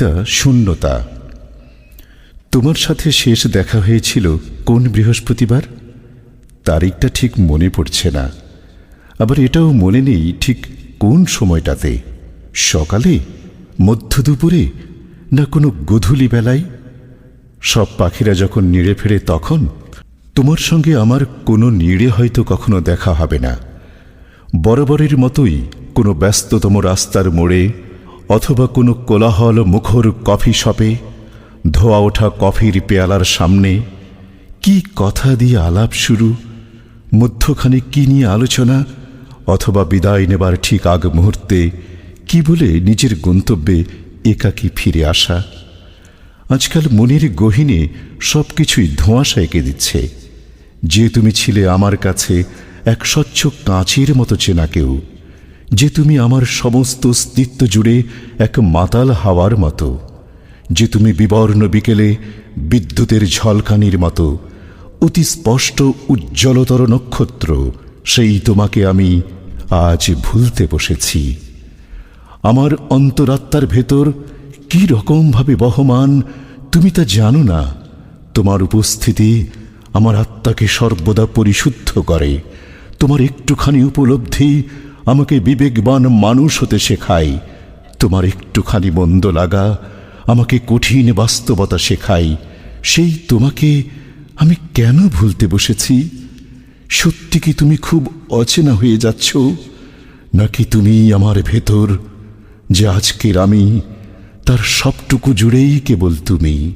কবিতা শূন্যতা। তোমার সাথে শেষ দেখা হয়েছিল কোন বৃহস্পতিবার? তারিখটা ঠিক মনে পড়ছে না। আবার এটাও মনে নেই ঠিক কোন সময়টাতে? সকালে? মধ্য দুপুরে? না কোনো গধূলি বেলায়? সব পাখিরা যখন নিড়ে ফেরে তখন? তোমার সঙ্গে আমার কোনো নিড়ে হয়তো কখনো দেখা হবে না। বরাবরের মতোই কোনো ব্যস্ততম রাস্তার মোড়ে অথবা কোনো কোলাহল মুখর কফি শপে, ধোয়া ওঠা কফির পেয়ালার সামনে কি কথা দিয়ে আলাপ শুরু, মধ্যখানে কি নিয়ে আলোচনা, অথবা বিদায় নেবার ঠিক আগ মুহূর্তে কি বলে নিজের গন্তব্যে একাকী ফিরে আসা। আজকাল মনের গহিনে সব কিছুই ধোঁয়াশা এঁকে দিচ্ছে। যে তুমি ছিলে আমার কাছে এক স্বচ্ছ কাঁচের মতো চেনা কেউ। যে তুমি আমার সমস্ত অস্তিত্ব জুড়ে এক মাতাল হাওয়ার মতো, যে তুমি বিবর্ণ বিকেলে বিদ্যুতের ঝলকানির মতো, অতি স্পষ্ট উজ্জ্বলতর নক্ষত্র, সেই তোমাকে আমি আজ ভুলতে বসেছি। আমার অন্তরাত্মার ভেতর কি রকমভাবে বহমান, তুমি তা জানো না। তোমার উপস্থিতি আমার আত্মাকে সর্বদা পরিশুদ্ধ করে। তোমার একটুখানি উপলব্ধি আমাকে বিবেকবান মানুষ হতে শেখায় তোমার একটুখানি মন্দ লাগা আমাকে কঠিন বাস্তবতা শেখায় সেই তোমাকে আমি কেন ভুলতে বসেছি? সত্যি কি তুমি খুব অচেনা হয়ে যাচ্ছ? নাকি তুমি আমার ভেতর, যে আজকের আমি, তার সবটুকু জুড়েই কেবল তুমি?